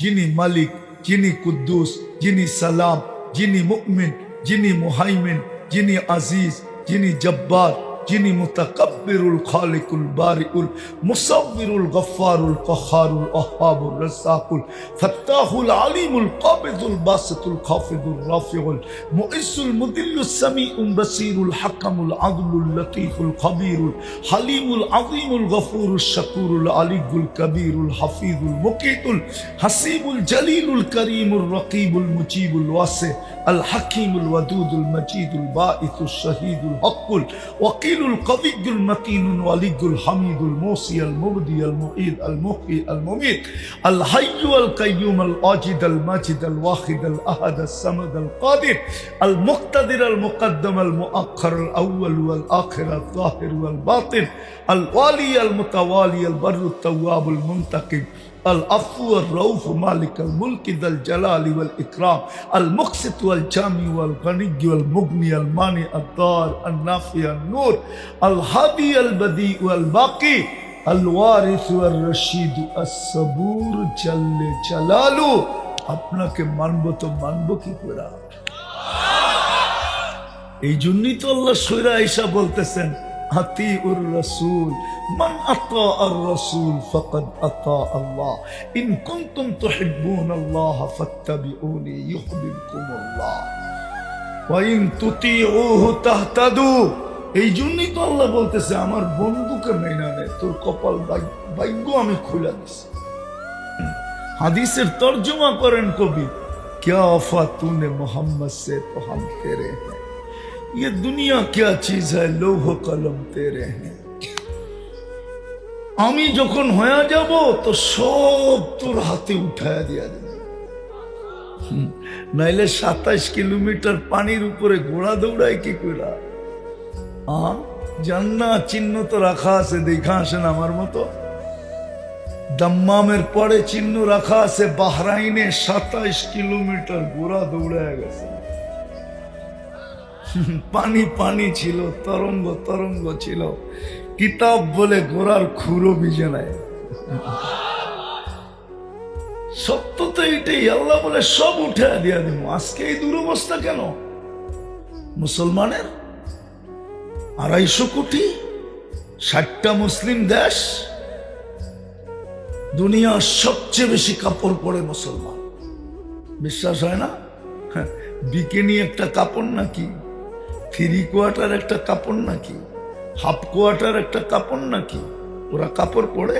যিনি মালিক যিনি কুদ্দুস যিনি সালাম যিনি মুকমিন যিনি মুহাইমিন যিনি আজিজ যিনি জব্বার। যিনি মুতাকাব্বিরুল খালিকুল বারিউল, মুসাব্বিরুল গফফারুল কহারুল আহাবুর রাসাকুল ফাত্তাহুল আলিমুল কাবিদুল বাসিতুল খাফিদুল রাফিউল, মুইসুল মুদিল্লুস সামিউল বাসিরুল হাকামুল আদলুল লতীফুল খবীরুল, হালিমুল আযীমুল গফুরুল শাকুরুল আলিগুল কবীরুল হাফিজুল মুকিতুল, হাসিবুল জলিলুল করিমুল রকিবুল মুজিবুল ওয়াসি আল হাকিমুল ওয়াদুদুল মজিদুল বাঈসুল শহীদুল হকুল আলহাইয়ুল কবিউল মাতিনুল ওয়ালিদুল হামিদুল মোসি আল মুবদি আল মুঈদ আল মুহি আল মুমিত আল হাইয়ু আল কাইয়ুম আল আজিদ আল মাজিদ আল ওয়াহিদ আল আহাদ আল সামাদ আল কাদির আল মুক্তাদির আল মুকদ্দম আল মুআক্ষর আল আউয়াল ওয়াল আখির আল যাহির ওয়াল বাতিন আল ওয়ালি আল মুতাওয়ালি আল বাররুত তাওয়াবুল মুনতাকিম العفو الرؤوف مالك الملك ذا الجلال والإكرام المقسط والجامع والغني والمغني المانع الضار النافع النور الهادي البديع والباقي الوارث والرشيد الصبور جل جلاله আপনাকে মানব তো মানব কি করে এই জন্যই তো আল্লাহ সৈরা ঈসা বলতেছেন আতিউর রাসূল মান আতা আর রাসূল ফাকাদ আতা আল্লাহ। ইন কুনতুম তুহিব্বুন আল্লাহ, ফাত্তাবিউনি ইউহিব্বুকুম আল্লাহ ওয়া ইন তুতিউহু, তাহতাদু। এই জন্যই তো আল্লাহ বলতেছে, আমার বন্ধুকে মেনা নেয় তোর কপাল ভাগ্য আমি খুলে দিছি। হাদিসের তর্জমা করেন কবি ক্যা ফাতুনে মোহাম্মদ সে তো হাম তেরে হ্যাঁ ये दुनिया क्या चीज है लोह कलम तेरे हैं আমি যখন হয়ে যাব তো সব তোর হাতে উঠায় দিয়া দেবে হুম, নাইলে সাতাইশ কিলোমিটার পানির উপরে ঘোড়া দৌড়ায় কি কইরা আ জান্না চিহ্ন তো রাখা আছে দেখা আসেন আমার মতো দাম্মামের পরে চিহ্ন রাখা আছে বাহরাইনে সাতাইশ কিলোমিটার ঘোড়া দৌড়ায় গেছে পানি পানি ছিল তরঙ্গ তরঙ্গ ছিল। কিতাব বলে ঘোড়ার খুরো ভিজে নেয় সত্য তো এটাই আল্লাহ বলে সব উঠে দিয়া দিব আজকে এই দুরবস্থা কেন? মুসলমানের আড়াইশো কোটি ষাটটা মুসলিম দেশ দুনিয়ার সবচেয়ে বেশি কাপড় পরে মুসলমান। বিশ্বাস হয় না? হ্যাঁ, বিকিনি একটা কাপড় নাকি? থ্রি কোয়ার্টার একটা কাপড় নাকি? হাফ কোয়ার্টার একটা কাপড় নাকি? ওরা কাপড় পরে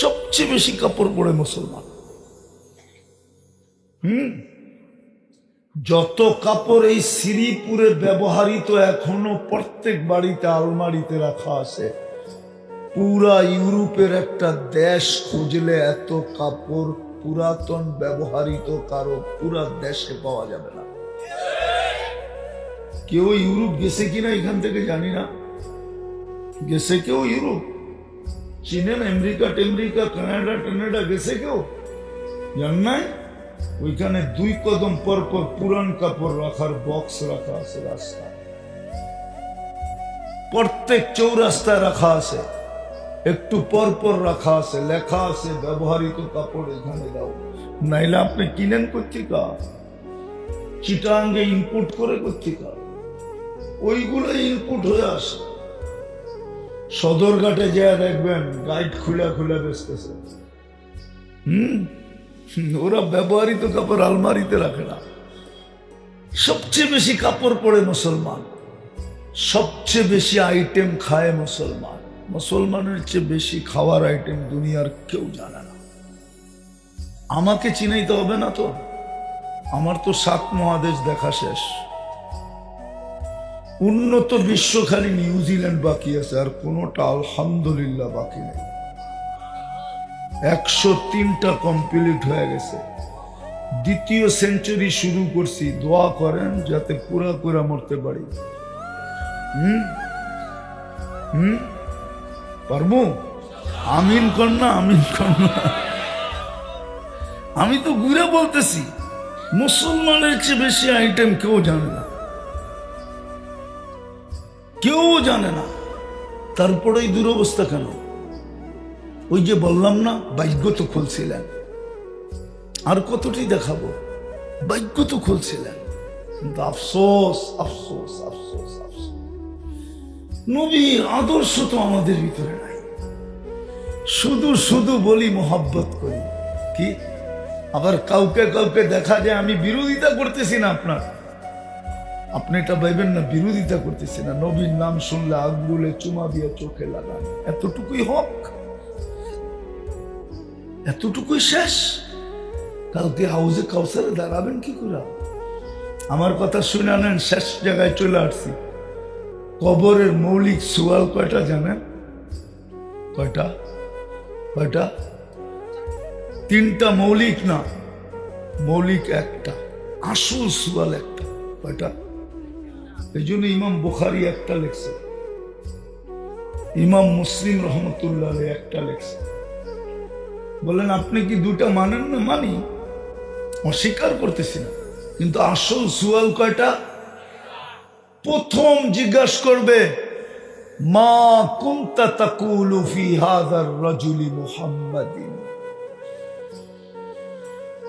সবচেয়ে বেশি কাপড় পরে মুসলমান। হুম? যত কাপড় এই শ্রীপুরে ব্যবহারিত এখনও প্রত্যেক বাড়িতে আলমারিতে রাখা আছে, পুরা ইউরোপের একটা দেশ খুঁজলে এত কাপড় পুরাতন ব্যবহারিত কারও পুরা দেশে পাওয়া যাবে না। কেউ ইউরোপ গেছে কিনা এখান থেকে জানি না গেছে কেউ ইউরোপ চীনের আমেরিকা টেমরিকা কানাডা টানাডা গেছে কেউ জান নাই ওইখানে দুই কদম পর পর পুরান কাপড় রাখার বক্স রাখা আছে রাস্তায় প্রত্যেক চৌরাস্তায় রাখা আছে একটু পর পর রাখা আছে লেখা আছে ব্যবহৃত কাপড় এখানে দাও নাইলে আপনি কিনেন কর্তিকা চিটাঙ্গে ইনপুট করে কর্তিকা ওইগুলো ইনপুট হয়ে আসে। সদরঘাটে যা দেখবেন গাইড খুলে খুলে বেচতেছে। হুম? ওরা ব্যবহৃত কাপড় আলমারিতে রাখে না। সবচেয়ে বেশি কাপড় পরে মুসলমান। সবচেয়ে বেশি আইটেম খায় মুসলমান। মুসলমানের চেয়ে বেশি খাওয়ার আইটেম দুনিয়ার কেউ জানে না। আমাকে চিনাইতে হবে না তো? আমার তো সাত মহাদেশ দেখা শেষ। উন্নত বিশ্ব খালি নিউজিল্যান্ড বাকি আছে, আর কোনোটা আলহামদুলিল্লাহ বাকি নেই। একশো তিনটা কমপ্লিট হয়ে গেছে। দ্বিতীয় সেঞ্চুরি শুরু করছি, দোয়া করেন যাতে পুরা পুরা মরতে পারি। হুম? হুম? পারব? আমিন কর না আমিন কর না আমি তো ঘুরে বলতেছি, মুসলমানের চেয়ে বেশি আইটেম কেউ জানে না। কেউ জানে না। তারপরে দুরবস্থা কেন? ওই যে বললাম না, ভাগ্য তো খুলছিলেন। আর কতটি দেখাবো? ভাগ্য তো খুলছিলেন। কিন্তু আফসোস আফসোস আফসোস আফসোস। নবীর আদর্শ তো আমাদের ভিতরে নাই। শুধু শুধু বলি মোহাব্বত করি। কি? আবার কাউকে কাউকে দেখা যায় আমি বিরোধিতা করতেছি না আপনার। আপনি এটা ভাইবেন না, বিরোধিতা করতেছি না। নবীর নাম শুনলে আঙ্গুলে চুমা দিয়ে চোখে লাগান এতটুকুই হক। এতটুকুই শেষ। কালকে হাউজে কাউসারে দাঁড়াবেন কি করে? আমার কথা শুনে নেন শেষ জায়গায় চলে আসছি। কবরের মৌলিক সুয়াল কয়টা জানেন? কয়টা? কয়টা? তিনটা মৌলিক না, মৌলিক একটা। আসল সুয়াল একটা। কয়টা? এই জন্য ইমাম বুখারি একটা লেখছে। ইমাম মুসলিম রহমতুল্লাহ একটা লেখছে। বলেন, আপনি কি দুটা মানেন না? মানি। অস্বীকার করতেছি না। কিন্তু আসল সুয়াল কয়টা? প্রথম জিজ্ঞাসা করবে, মা কুন্তা তাকুলু ফি হাদার রাজুলি মুহাম্মাদিন?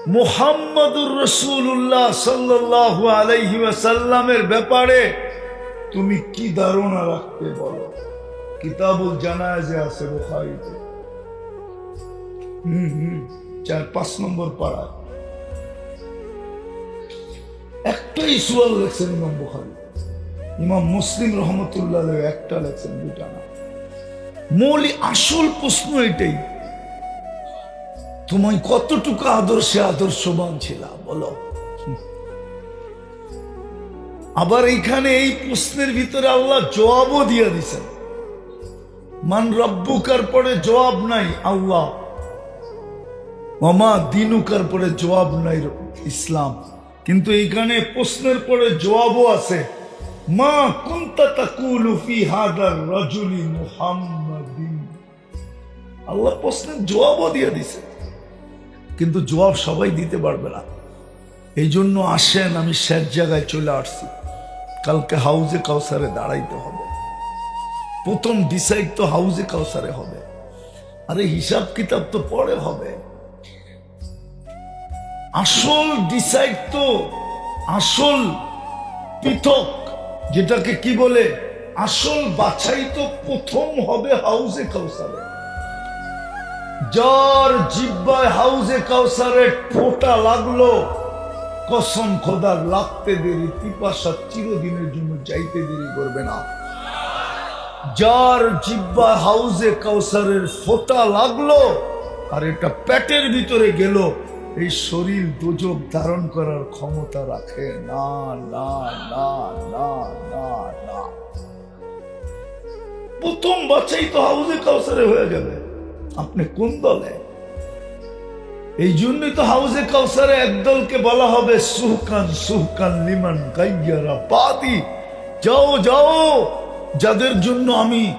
মুহাম্মাদুর রসুল্লাহ সাল্লাল্লাহু আলাইহি ওয়াসাল্লামের ব্যাপারে তুমি কি ধারণা রাখতে বলো কিতাবুল জানায়াজে আছে বুখারীতে। চার, পাঁচ নম্বর পাড়া একটাই সুয়াল লেখছেন ইমাম বুখারী। ইমাম মুসলিম রহমতুল্লাহ একটা লেখছেন দুটা না। মৌলিক আসল প্রশ্ন এটাই। তুমি কতটুকু আদর্শে আদর্শবান ছিল বলো। আবার এইখানে এই প্রশ্নের ভিতরে আল্লাহ জবাবও দিয়ে দিছেন। মান রব্বুকার পরে জবাব নাই, আল্লাহ। মামা দিনুকার পরে জবাব নাই ইসলাম। কিন্তু এইখানে প্রশ্নের পরে জবাবও আছে। মা কুন্তা তাকুলু ফি হাদার রাজুলি মুহাম্মাদিন। আল্লাহ প্রশ্নের জবাবও দিয়ে দিছে কিন্তু জবাব সবাই দিতে পারবে না। এই জন্য আসেন, আমি শেষ জায়গায় চলে আসছি। কালকে হাউজে কাউসারে দাঁড়াইতে হবে। প্রথম ডিসাইড তো হাউজে কাউসারে হবে। আরে হিসাব কিতাব তো পরে হবে। আসল ডিসাইড তো আসল পৃথক, যেটাকে কি বলে? আসল বাছাই তো প্রথম হবে হাউজে কাউসারে। যার জিব্বায় হাউজে কাউসারের ফোটা লাগল। কসম খোদার, লাগতে দেরি পিপাসা চিরদিনের জন্য যাইতে দেরি করবে না। যার জিব্বা হাউজে কাউসারের ফোটা লাগল আর এটা পেটের ভিতরে গেল। এই শরীর দুযোগ ধারণ করার ক্ষমতা রাখে। না না না না না না। প্রথম বাচ্চাই তো হাউজে কাউসারে হয়ে যাবে। আপনি কোন দলে? এই জন্যই তো হাউজে কাউসারে একদলকে বলা হবে সুহকান সুহকান লিমান গাইয়ারা বাদি। যাও যাও, যাদের জন্য আমি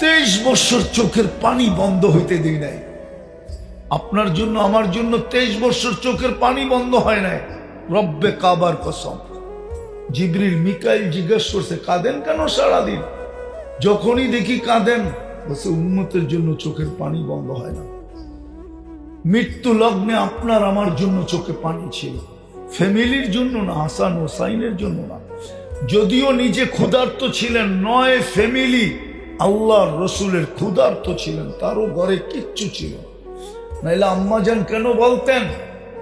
তেইশ বছর চোখের পানি বন্ধ হইতে দিই নাই। আপনার জন্য, আমার জন্য তেইশ বছর চোখের পানি বন্ধ হয় নাই। রব্বে কাবার কসম। জিবরিল মিকাইল জিজ্ঞেস করছে, কাঁদেন কেন সারাদিন? যখনই দেখি কাঁদেন বসে উন্মতের জন্য চোখের পানি বন্ধ হয় না। মৃত্যু লগ্নে আপনার আমার জন্য চোখে পানি ছিল। ফ্যামিলির জন্য না, হাসান হোসাইনের জন্য না। যদিও নিজে ক্ষুধার্ত ছিলেন, নয় ফ্যামিলি আল্লাহর রসুলের ক্ষুধার্ত ছিলেন, তারও ঘরে কিচ্ছু ছিল। নাইলে আম্মাজান কেন বলতেন,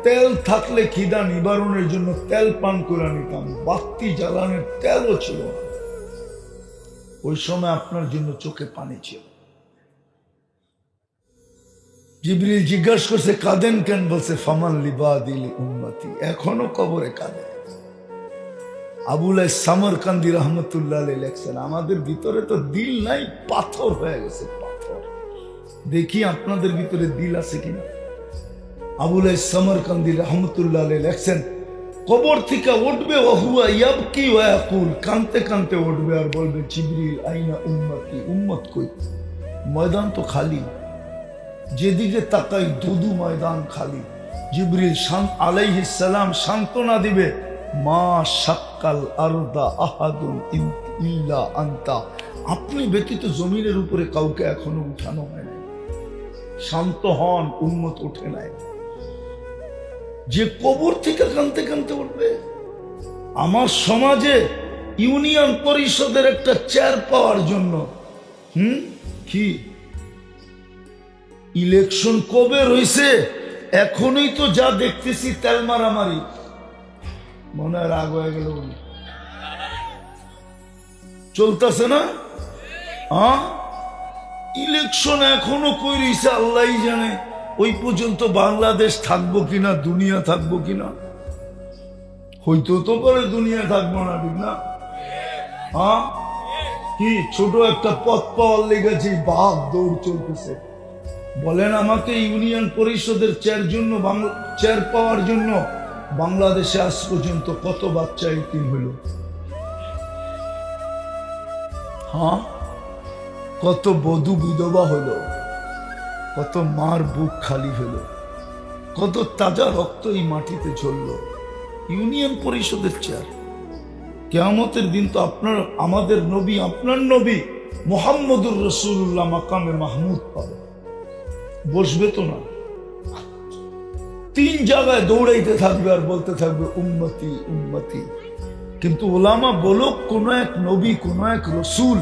তেল থাকলে খিদা নিবারণের জন্য তেল পান করে নিতাম, বাতি জ্বালানোর তেলও ছিল না। ওই সময় আপনার জন্য চোখে পানি ছিল। জিবরিল জিজ্ঞাসা করছে, কাঁদেন কেন? বলছে, ফামান লিবা দিলি উন্নতি এখনও কবরে কাঁদে। আবুল সামর কান্দি রহমতুল্লাহ লেখছেন, আমাদের ভিতরে তো দিল নাই, পাথর হয়ে গেছে, পাথর। দেখি আপনাদের ভিতরে দিল আছে কিনা। আবুল সামর কান্দি রহমতুল্লাহ লেখছেন, কবর থেকে উঠবে, ওহুয়া ইয়াবকি ওয়াকুল কানতে কানতে উঠবে আর বলবে, জিবরিল, আইনা উম্মতি, উম্মত কই? ময়দান তো খালি। যেদিকে তাকাই দুদু ময়দান খালি। জিবরিল সালাম সান্ত্বনা দিবে, মা সাক্কাল আরদা আহাদুল ইন- ইল্লা আন্তা। আপনি ব্যতীত জমিনের উপরে কাউকে এখনও উঠানো হয় নাই। শান্ত হন, উন্মত ওঠে নাই। যে কবর থেকে কানতে কানতে উঠবে। আমার সমাজে ইউনিয়ন পরিষদের একটা চেয়ার পাওয়ার জন্য, হুম? কি? ইলেকশন কবে রয়েছে এখনই তো যা দেখতেছি তেল মারামারি। মনে হয় রাগ হয়ে গেল। চলতেছে না? হ্যাঁ? ইলেকশন এখনও কই রইছে আল্লাহ জানে। ওই পর্যন্ত বাংলাদেশ থাকব কিনা, দুনিয়া থাকব কিনা? হইতো তো পরে দুনিয়া থাকব না, ঠিক না? হ্যাঁ? কি ছোট একটা পথ পাওয়ার লেগেছে বাঘ দৌড় চলতেছে। বলেন আমাকে ইউনিয়ন পরিষদের চেয়ার জন্য চেয়ার পাওয়ার জন্য বাংলাদেশে আজ পর্যন্ত কত বাচ্চা ইতিম হইল? হ্যাঁ? কত বধূ বিধবা হলো কত মার বুক খালি হলো কত তাজা রক্ত এই মাটিতে ঝরল। ইউনিয়ন পরিষদের চেয়ার। কেয়ামতের দিন তো আপনার, আমাদের নবী, আপনার নবী মোহাম্মদুর রসুল্লাহ মাকামে মাহমুদ পাবে বসবে তো না। তিন জায়গায় দৌড়াইতে থাকবে আর বলতে থাকবে উন্মতি উন্মতি কিন্তু ওলামা বলুক, কোন এক নবী, কোন এক রসুল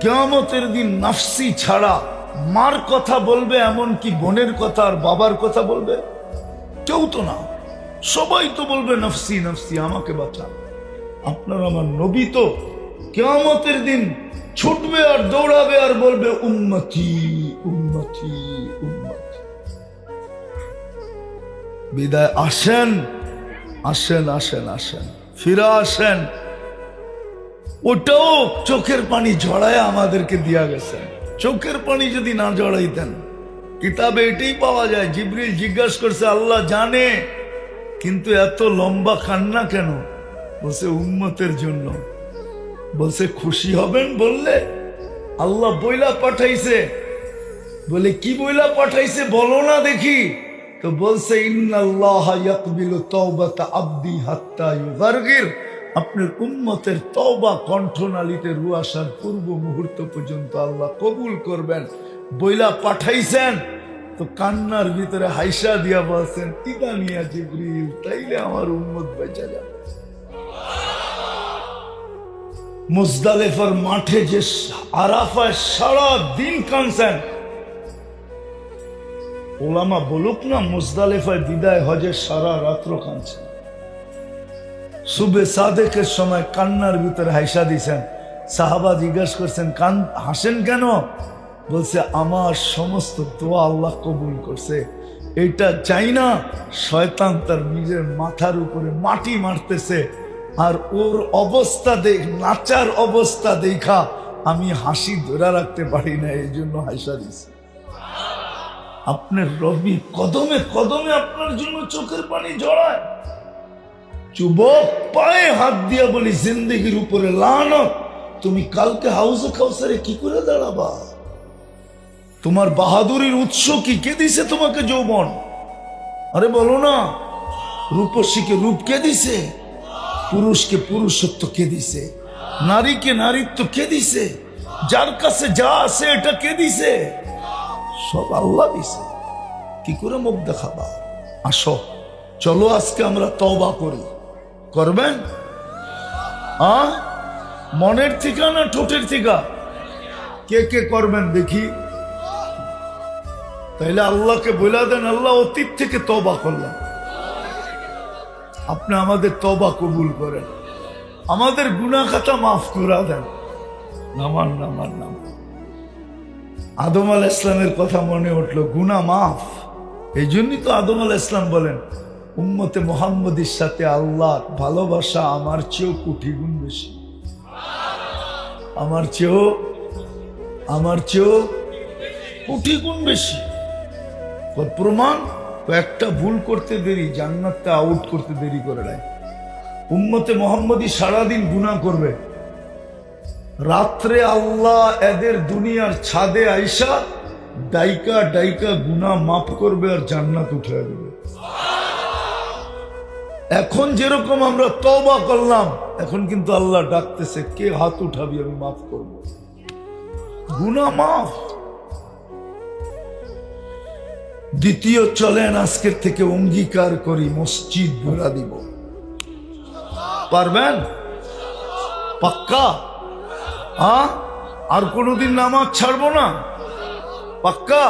কেয়ামতের দিন নাফসি ছাড়া মার কথা বলবে এমন কি বোনের কথা আর বাবার কথা বলবে? কেউ তো না। সবাই তো বলবে, নফসি নফসি, আমাকে বাঁচা। আপনার আমার নবী তো কেয়ামতের দিন ছুটবে আর দৌড়াবে আর বলবে উন্মতি উন্মতি বিদায়। আসেন আসেন আসেন আসেন। ফিরে আসেন। ওটাও চোখের পানি ঝড়ায় আমাদেরকে দিয়া গেছে চোখের পানি যদি না জড়াইতেন, কিতাবে এটাই পাওয়া যায়, জিবরিল জিজ্ঞাসা করছে, আল্লাহ জানে, কিন্তু এত লম্বা কান্না কেন? বলছে, উম্মতের জন্য। বলছে, খুশি হবেন বললে, আল্লাহ বইলা পাঠাইছে। বলে, কি বইলা পাঠাইছে বলো না দেখি। তো বলছে আপনার উম্মতের তওবা কণ্ঠনালীতে রু আসার পূর্ব মুহূর্ত পর্যন্ত আল্লাহ কবুল করবেন, বইলা পাঠাইছেন। তো কান্নার ভিতরে হাইসা দিয়া বলছেন, ইদা নিয়া জিবরিল, তাইলে আমার উম্মত বেঁচে যাবে। মুজদালেফার মাঠে যে আরাফায় সারা দিন কানছেন ওলামা বলুক না মুজদালেফায় বিদায় হজে সারা রাত্র কানছেন সুবে সাদেকের সময় কান্নার ভিতরে হাইসা দিছেন। সাহাবা জিজ্ঞাসা করছেন, কান, হাসেন কেন? বলছে, আমার সমস্ত দোয়া আল্লাহ কবুল করছে। এটা চাই না, শয়তান তার নিজের মাথার উপরে মাটি মারতেছে। আর ওর অবস্থা দেখ, নাচার অবস্থা দেখা, আমি হাসি ধরে রাখতে পারি না এই জন্য হাসা দিছি। আপনার রবি কদমে কদমে আপনার জন্য চোখের পানি জড়ায়। যুবক পায়ে হাত দিয়া বলি, জিন্দগির উপরে লানত, তুমি কালকে হাউসে খাউসারে কি করে দাঁড়াবা? তোমার বাহাদুরির উৎস কি? কে দিছে তোমাকে যৌবন? আরে বলো না, রূপসীকে রূপ কে দিছে? পুরুষকে পুরুষত্ব কে দিছে? নারীকে নারীত্ব কে দিছে? যার কাছে যা আছে এটা কে দিছে? সব আল্লাহ দিছে। কি করে মুখ দেখাবা? আসো, চলো আজকে আমরা তওবা করি। করবেন? মনের থিকা না ঠোঁটের থিকা কে কে করবেন দেখি। তাইলে আল্লাহকে বলে দেন, আল্লাহ অতীত থেকে তবা করলাম। আপনি আমাদের তবা কবুল করেন। আমাদের গুনা খাতা মাফ করা দেন। নামান নামান নামান। আদম আল ইসলামের কথা মনে উঠল গুনা মাফ। এই জন্যই তো আদম আল ইসলাম বলেন, উম্মতে মোহাম্মদের সাথে আল্লাহ ভালোবাসা আমার চেয়েও কোটি গুণ বেশি। আমার চেয়েও আমার চেয়েও কোটি গুণ বেশি। প্রমাণ? একটা ভুল করতে দেরি, জান্নাতটা আউট করতে দেরি করে দেয়। উম্মতে মোহাম্মদী সারাদিন গুণা করবে। রাত্রে আল্লাহ এদের দুনিয়ার ছাদে আইসা ডাইকা ডাইকা গুনা মাফ করবে আর জান্নাত উঠে দেবে। এখন যেরকম আমরা তবা করলাম, এখন কিন্তু আল্লাহ ডাকতেছে, কে হাত উঠাবি, আমি মাফ করব। গুনা মাফ। দ্বিতীয় চলেন, আজকের থেকে অঙ্গীকার করি, মসজিদ ঘুরা দিব। পারবেন? পাক্কা? হ্যাঁ? আর কোনোদিন নামাজ ছাড়বো না? পাক্কা?